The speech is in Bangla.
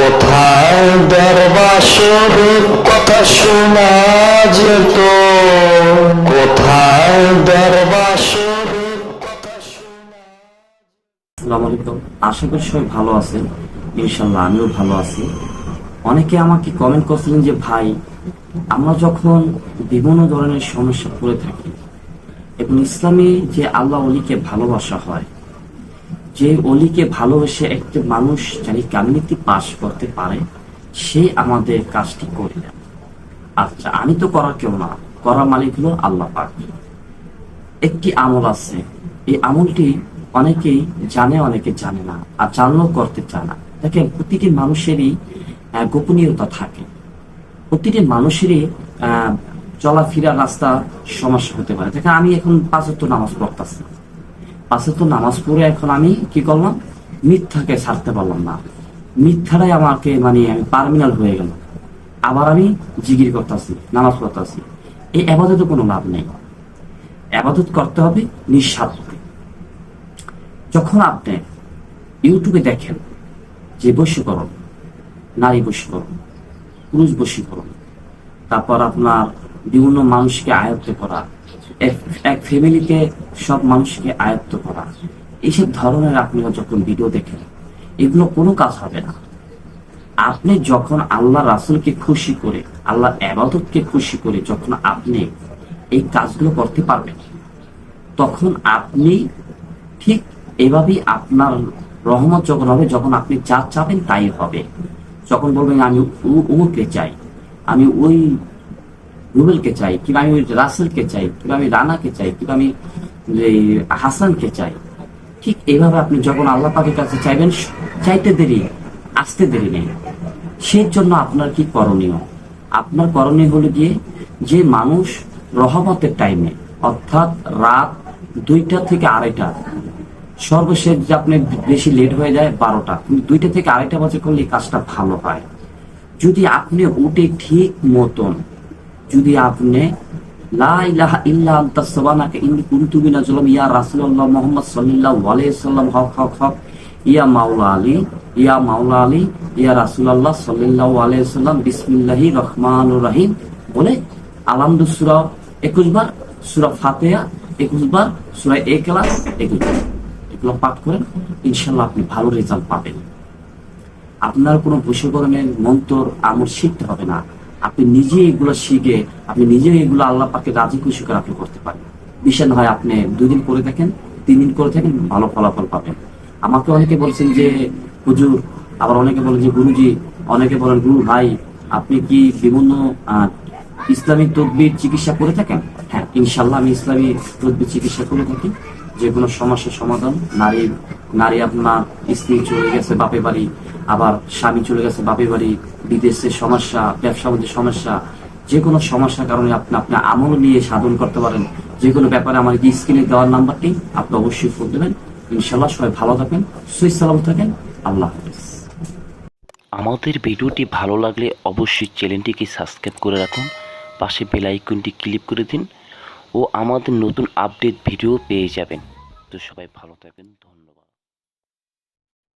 কোথায় দরবাসর কথা শোনা যেত? কোথায় আশা করি সবাই ভালো আছেন। ইনশাল্লাহ আমিও ভালো আছি। অনেকে আমাকে কমেন্ট করছিলেন যে, ভাই, আমরা যখন বিভিন্ন ধরনের সমস্যা পড়ে থাকি এবং ইসলামে যে আল্লাহ অলিকে ভালোবাসা হয় যে অলিকে ভালোবেসে একটি মানুষ জানি কামিনীতি পাশ করতে পারে, সে আমাদের কাজটি করে দেন আচ্ছা আমি তো করার কেউ না করার মালিক হলো আল্লাহ পাক। একটি আমল আছে। এই আমলটি অনেকেই জানে, অনেকে জানে না, আর জানলেও করতে চায় না। দেখেন, প্রতিটি মানুষেরই গোপনীয়তা থাকে। প্রতিটি মানুষেরই চলাফেরা রাস্তা সমস্যা হতে পারে। দেখেন, আমি এখন পাঁচত্ব নামাজ পড়তেছি। পাঁচত্ব নামাজ পড়ে এখন আমি কি করলাম? মিথ্যাকে ছাড়তে পারলাম না। মিথ্যাটাই আমাকে মানে আমি পার্মিনাল হয়ে গেল। আবার আমি জিগির করতেছি, নামাজ পড়তেছি। এই আপাতত কোনো লাভ নেই। আবাদত করতে হবে, নিঃস্বার্থে। যখন আপনি ইউটিউবে দেখেন যে বশীকরণ নারী বশীকরণ পুরুষ বশীকরণ তারপর আপনার বিভিন্ন মানুষকে আয়ত্ত করা এক- ফ্যামিলিতে সব মানুষকে আয়ত্ত করা। এইসব ধরনের আপনি যখন ভিডিও দেখেন, এগুলো কোনো কাজ হবে না। আপনি যখন আল্লাহ রাসুলকে খুশি করে, আল্লাহ আবাদতকে খুশি করে যখন আপনি এই কাজগুলো করতে পারবেন, তখন আপনি ঠিক এভাবেই আপনার রহমত যখন হবে, যখন আপনি যা চাবেন তাই হবে। যখন বলবেন, আমি উ- উমুককে চাই, আমি ওই রুবেলকে চাই কিংবা আমি রাসেলকে চাই কিংবা আমি রানাকে চাই কিংবা আমি হাসানকে চাই। ঠিক এইভাবে আপনি যখন আল্লাহ পাকের কাছে চাইবেন, চাইতে দেরি, আসতে দেরি নেই। সেই জন্য আপনার কি করণীয়? আপনার করণীয় হলো গিয়ে যে মানুষ রহমতের টাইমে অর্থাৎ রাত দুইটা থেকে আড়াইটা, সর্বশেষ যে আপনি বেশি লেট হয়ে যায় বারোটা, কিন্তু দুইটা থেকে আড়াইটা বাজে করলে এই কাজটা ভালো হয়। যদি আপনি উঠে ঠিক মতন যদি আপনি লা ইলাহা ইল্লা আনতা সুবহানাকা ইন্নী কুনতু মিনাজ জালিমিন রাসূলুল্লাহ মুহাম্মদ সাল্লাল্লাহু আলাইহি সাল্লাম, হক হক হক মাওলা আলী মাওলা আলী রাসূলুল্লাহ সাল্লাল্লাহু আলাইহি সাল্লাম বিসমিল্লাহির রহমানির রহিম বলে আলহামদু সূরা 21 বার সূরা ফাতিহা 21 বার সূরা ইখলাস 21 বার। এগুলো পাঠ করেন, ইনশাআল্লাহ আপনি ভালো রেজাল্ট পাবেন। আপনার কোনো বশীকরণের মন্ত্র, আমল শিখতে হবে না। আপনি নিজে এগুলো শিখে, আপনি নিজে এগুলো আল্লাহ পাকে রাজি খুশি করে আপনি করতে পারেন। বিশেষ হয় আপনি দুই দিন করে দেখেন তিন দিন করে থাকেন, ভালো ফলাফল পাবেন। আমাকে অনেকে বলছেন যে, হুজুর, আবার অনেকে বলেন যে, গুরুজি, অনেকে বলেন, গুরু ভাই, আপনি কি বিভিন্ন আহ, ইসলামিক তদবির চিকিৎসা করে থাকেন? হ্যাঁ ইনশাল্লাহ আমি ইসলামী তদবির চিকিৎসা করে থাকি। যে কোনো সমস্যার সমাধান নারী নারী আপনার স্ত্রী চলে গেছে বাপে বাড়ি আবার স্বামী চলে গেছে বাপে বাড়ি বিদেশের সমস্যা ব্যবসা বাণিজ্য সমস্যা যে কোনো সমস্যার কারণে আপনি আপনি আমল নিয়ে সাধন করতে পারেন। যে কোনো ব্যাপারে আমার স্ক্রিনে দেওয়ার নাম্বারটি আপনি অবশ্যই ফোন দেবেন। ইনশাল্লাহ সবাই ভালো থাকেন সুইস সালাম থাকেন। আল্লাহ হাফিজ। আমাদের ভিডিওটি ভালো লাগলে অবশ্যই চ্যানেলটিকে সাবস্ক্রাইব করে রাখুন। পাশে বেল আইকনটি ক্লিক করে দিন ও আমাদের নতুন আপডেট ভিডিও পেয়ে যাবেন। তো সবাই ভালো থাকবেন ধন্যবাদ।